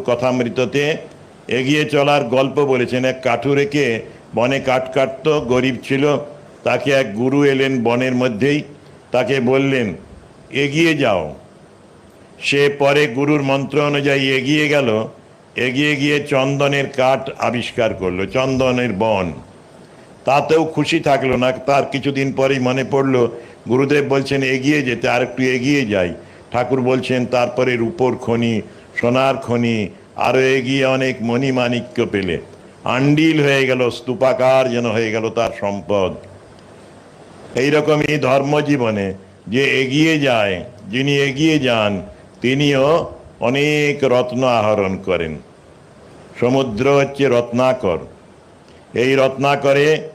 কথামৃততে এগিয়ে চলার গল্প বলেছেন। এক কাঠুরেকে বনে কাঠ কাটতো, গরিব ছিল। তাকে এক গুরু এলেন বনের মধ্যেই। তাকে বললেন, এগিয়ে যাও। সে পরে গুরুর মন্ত্র অনুযায়ী এগিয়ে গেল। এগিয়ে গিয়ে চন্দনের কাঠ আবিষ্কার করল, চন্দনের বন। তাতেও খুশি থাকল না। তার কিছুদিন পরেই মনে পড়ল, গুরুদেব বলছেন, এগিয়ে যেতে, আর একটু এগিয়ে যাই। ঠাকুর বলছেন, তারপরে রূপোর খনি, সোনার খনি আরও এগিয়ে অনেক মণিমাণিক্য পেলে। আন্ডিল হয়ে গেল, স্তূপাকার যেন হয়ে গেল তার সম্পদ। এইরকমই ধর্মজীবনে যে এগিয়ে যায়, যিনি এগিয়ে যান, তিনিও অনেক রত্ন আহরণ করেন। সমুদ্র হচ্ছে রত্নাকর। এই রত্নাকরে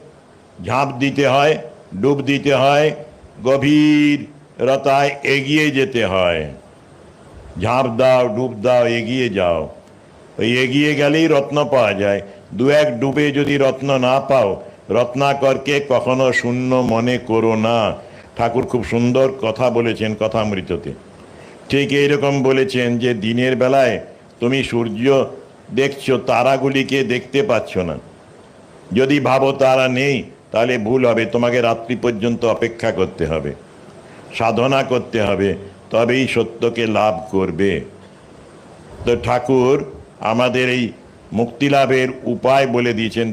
ঝাঁপ দিতে হয়, ডুব দিতে হয়, গভীর রতায় এগিয়ে যেতে হয়। ঝাঁপ দাও, ডুব দাও, এগিয়ে যাও। ওই এগিয়ে গেলেই রত্ন পাওয়া যায়। দু এক ডুবে যদি রত্ন না পাও রত্নাকরকে কখনো শূন্য মনে করো না। ঠাকুর খুব সুন্দর কথা বলেছেন কথামৃততে। ঠিক এইরকম বলেছেন যে দিনের বেলায় তুমি সূর্য দেখছ, তারাগুলিকে দেখতে পাচ্ছ না। যদি ভাবো তারা নেই, তাহলে ভুল হবে। তোমাকে রাত্রি পর্যন্ত অপেক্ষা করতে হবে। সাধনা করতে হবে, তবেই সত্যকে লাভ করবে। তো ঠাকুর আমাদের এই মুক্তিলাভের উপায় বলে দিয়েছেন।